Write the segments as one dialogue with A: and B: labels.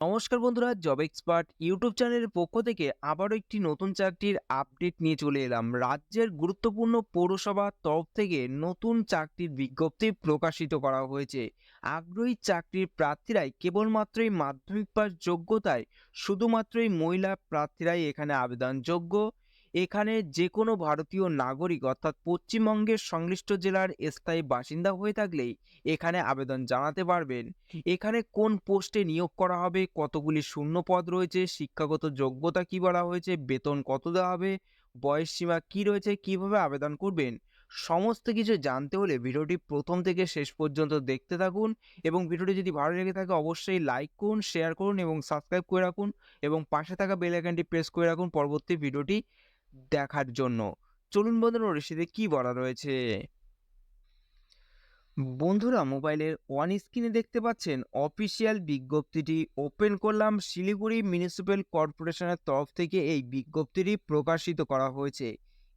A: নমস্কার বন্ধুরা job expert YouTube চ্যানেলের পক্ষ থেকে আবারও একটি নতুন চাকরির আপডেট নিয়ে চলে এলাম। রাজ্যের গুরুত্বপূর্ণ পৌরসভার তরফ থেকে নতুন চাকরির বিজ্ঞপ্তি প্রকাশিত করা হয়েছে। আগ্রহী চাকরির প্রার্থীরাই কেবলমাত্রই মাধ্যমিক পাস যোগ্যতায় শুধুমাত্রই মহিলা প্রার্থীরাই এখানে আবেদনযোগ্য। এখানে যে কোনো ভারতীয় নাগরিক অর্থাৎ পশ্চিমবঙ্গের সংশ্লিষ্ট জেলার স্থায়ী বাসিন্দা হয়ে থাকলেই এখানে আবেদন জানাতে পারবেন। এখানে কোন পোস্টে নিয়োগ করা হবে কতগুলি শূন্য পদ রয়েছে শিক্ষাগত যোগ্যতা কি বলা হয়েছে বেতন কত দেওয়া হবে বয়স সীমা কি রয়েছে কীভাবে আবেদন করবেন সমস্ত কিছু জানতে হলে ভিডিওটি প্রথম থেকে শেষ পর্যন্ত দেখতে থাকুন এবং ভিডিওটি যদি ভালো লেগে থাকে অবশ্যই লাইক করুন শেয়ার করুন এবং সাবস্ক্রাইব করে রাখুন এবং পাশে থাকা বেল আইকনটি প্রেস করে রাখুন। পরবর্তী ভিডিওটি দেখার জন্য। চলুন বন্ধুরা নোটিশে কি বলা রয়েছে? বন্ধুরা মোবাইলের ওয়ান স্ক্রিনে দেখতে পাচ্ছেন অফিসিয়াল বিজ্ঞপ্তিটি ওপেন করলাম। শিলিগুড়ি মিউনিসিপ্যাল কর্পোরেশনের তরফ থেকে এই বিজ্ঞপ্তিটি প্রকাশিত করা হয়েছে।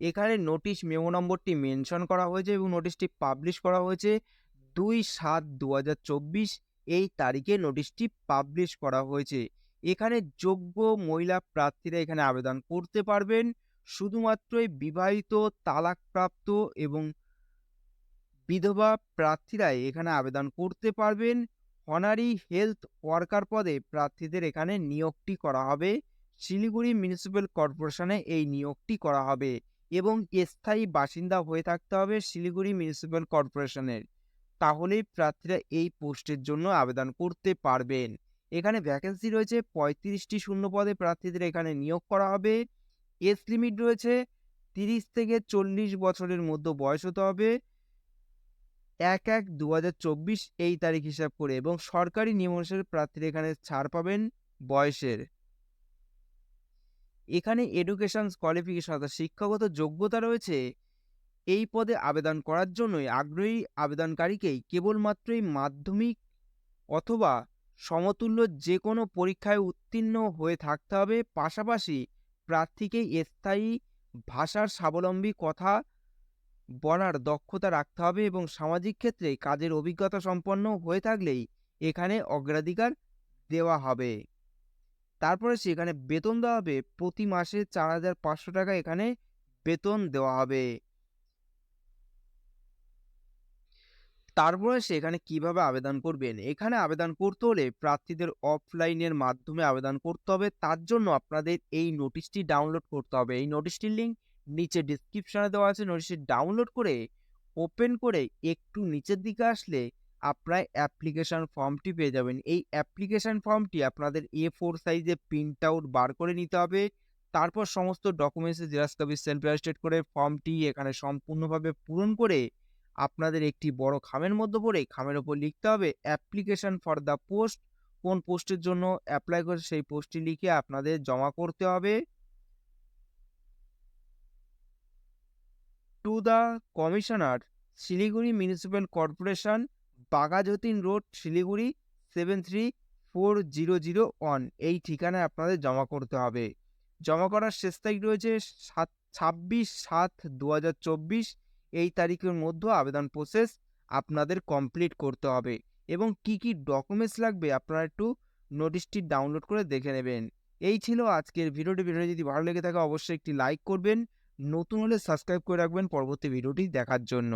A: এখানে নোটিশ মেমো নম্বরটি মেনশন করা হয়েছে এবং নোটিশটি পাবলিশ করা হয়েছে। দুই সাত দু এই তারিখে নোটিশটি পাবলিশ করা হয়েছে। এখানে যোগ্য মহিলা প্রার্থীরা এখানে আবেদন করতে পারবেন। শুধুমাত্রই বিবাহিত, তালাকপ্রাপ্ত এবং বিধবা প্রার্থীরাই এখানে আবেদন করতে পারবেন। অনারি হেলথ ওয়ার্কার পদে প্রার্থীদের এখানে নিয়োগটি করা হবে। শিলিগুড়ি মিউনিসিপ্যাল কর্পোরেশনে এই নিয়োগটি করা হবে এবং স্থায়ী বাসিন্দা হয়ে থাকতে হবে শিলিগুড়ি মিউনিসিপ্যাল কর্পোরেশনের তাহলেই প্রার্থীরা এই পোস্টের জন্য আবেদন করতে পারবেন। এখানে ভ্যাকেন্সি রয়েছে, পঁয়ত্রিশটি শূন্য পদে প্রার্থীদের এখানে নিয়োগ করা হবে। এজ লিমিট রয়েছে তিরিশ থেকে চল্লিশ বছরের মধ্যে বয়স হতে হবে। এক এক দু এই তারিখ হিসাব করে এবং সরকারি নিয়ম প্রার্থীরা এখানে ছাড় পাবেন বয়সের। এখানে এডুকেশন কোয়ালিফিকেশন অর্থাৎ শিক্ষাগত যোগ্যতা রয়েছে। এই পদে আবেদন করার জন্যই আগ্রহী আবেদনকারীকেই কেবলমাত্রই মাধ্যমিক অথবা সমতুল্য যে কোনো পরীক্ষায় উত্তীর্ণ হয়ে থাকতে হবে। পাশাপাশি প্রার্থীকে স্থায়ী ভাষার স্বাবলম্বী কথা বলার দক্ষতা রাখতে হবে এবং সামাজিক ক্ষেত্রে কাজের অভিজ্ঞতা সম্পন্ন হয়ে থাকলেই এখানে অগ্রাধিকার দেওয়া হবে। তারপরে সেখানে বেতন দেওয়া হবে। প্রতি মাসে চার হাজার পাঁচশো টাকা এখানে বেতন দেওয়া হবে। তারপরে সেখানে কীভাবে আবেদন করবেন? এখানে আবেদন করতে হলে প্রার্থীদের অফলাইনের মাধ্যমে আবেদন করতে হবে। তার জন্য আপনাদের এই নোটিশটি ডাউনলোড করতে হবে। এই নোটিশটির লিঙ্ক নিচে ডিসক্রিপশনে দেওয়া আছে। নোটিশটি ডাউনলোড করে, ওপেন করে একটু নিচের দিকে আসলে আপনার অ্যাপ্লিকেশন ফর্মটি পেয়ে যাবেন। এই অ্যাপ্লিকেশন ফর্মটি আপনাদের এ ফোর সাইজে প্রিন্ট আউট বার করে নিতে হবে। তারপর সমস্ত ডকুমেন্টসে জেরাক্স কপি সেলফ অ্যাটেস্টেড করে ফর্মটি এখানে সম্পূর্ণভাবে পূরণ করে আপনাদের একটি বড় খামের মধ্যে পড়ে খামের ওপর লিখতে হবে অ্যাপ্লিকেশন ফর দ্য পোস্ট কোন পোস্টের জন্য অ্যাপ্লাই করে সেই পোস্টটি লিখে আপনাদের জমা করতে হবে। To the commissioner Siliguri municipal corporation Baghajatin road Siliguri seven three four zero zero one এই ঠিকানায় আপনাদের জমা করতে হবে। জমা করার শেষ তারিখ রয়েছে সাত, ছাব্বিশ সাত দু হাজার চব্বিশ। এই তারিখের মধ্যে আবেদন প্রসেস আপনাদের কমপ্লিট করতে হবে এবং কি কি ডকুমেন্টস লাগবে আপনারা একটু নোটিশটি ডাউনলোড করে দেখে নেবেন। এই ছিল আজকের ভিডিওটি ভিডিওটি যদি ভালো লেগে থাকে অবশ্যই একটি লাইক করবেন। নতুন হলে সাবস্ক্রাইব করে রাখবেন। পরবর্তী ভিডিওটি দেখার জন্য।